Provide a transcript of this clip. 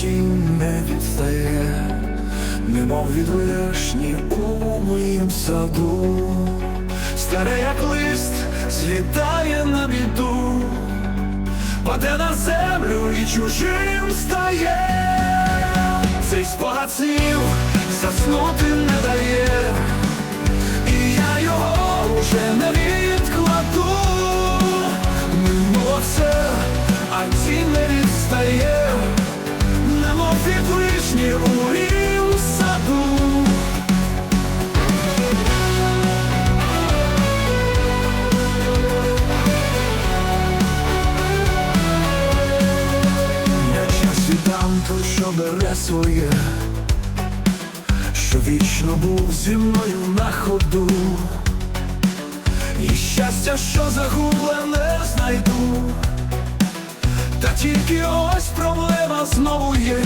тінь не відстає, немов від вишні у моїм саду, старе як лист злітає на біду, паде на землю і чужим стає, цей спогад снів заснути не дає, і я його вже не відкладу, Минуло все, а тінь не відстає, саду. Я час той, що бере своє, що вічно був зі мною на ходу, і щастя, що загублене знайду,